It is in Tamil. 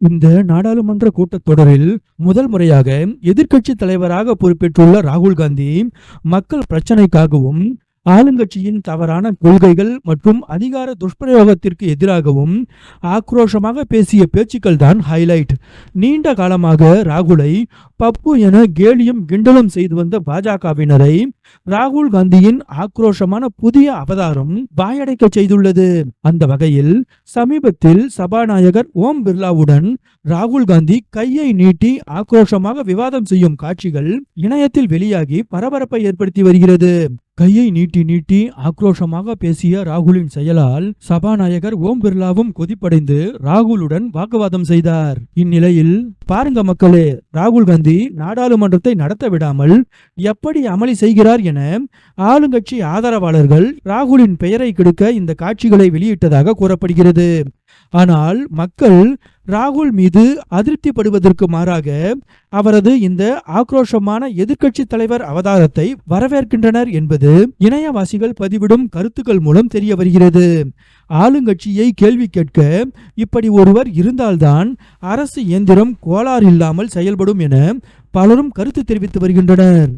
இந்த நாடாளுமன்ற கூட்டத்தொடரில் முதல் முறையாக எதிர்க்கட்சி தலைவராக பொறுப்பேற்றுள்ள ராகுல் காந்தி மக்கள் பிரச்சனைக்காகவும் ஆளுங்கட்சியின் தவறான கொள்கைகள் மற்றும் அதிகார துஷ்பிரயோகத்திற்கு எதிராகவும் ஆக்ரோஷமாக பேசிய பேச்சுக்கள் தான் ஹைலைட் நீண்ட காலமாக ராகுலை பப்பு என கேலியும் கிண்டலும் செய்து வந்த பாஜகவினரை ராகுல் காந்தியின் ஆக்ரோஷமான புதிய அவதாரம் வாயடைக்க செய்துள்ளது. அந்த வகையில் சமீபத்தில் சபாநாயகர் ஓம் பிர்லாவுடன் ராகுல் காந்தி கையை நீட்டி ஆக்ரோஷமாக விவாதம் செய்யும் காட்சிகள் இணையத்தில் வெளியாகி பரபரப்பை ஏற்படுத்தி வருகிறது. கையை நீட்டி நீட்டி ஆக்ரோஷமாக பேசிய ராகுலின் செயலால் சபாநாயகர் ஓம் பிர்லாவும் கொதிப்படைந்து ராகுலுடன் வாக்குவாதம் செய்தார். இந்நிலையில் பாருங்க மக்களே ராகுல் காந்தி நாடாளுமன்றத்தை நடத்த விடாமல் எப்படி அமளி செய்கிறார் என ஆளுங்கட்சி ஆதரவாளர்கள் ராகுலின் பெயரை கெடுக்க இந்த காட்சிகளை வெளியிட்டதாக கூறப்படுகிறது. ஆனால் மக்கள் ராகுல் மீது அதிருப்திப்படுவதற்கு மாறாக அவரது இந்த ஆக்ரோஷமான எதிர்க்கட்சி தலைவர் அவதாரத்தை வரவேற்கின்றனர் என்பது இணையவாசிகள் பதிவிடும் கருத்துக்கள் மூலம் தெரிய வருகிறது. ஆளுங்கட்சியை கேள்வி கேட்க இப்படி ஒருவர் இருந்தால்தான் அரசு இயந்திரம் கோ கோளாறு இல்லாமல் செயல்படும் என பலரும் கருத்து தெரிவித்து வருகின்றனர்.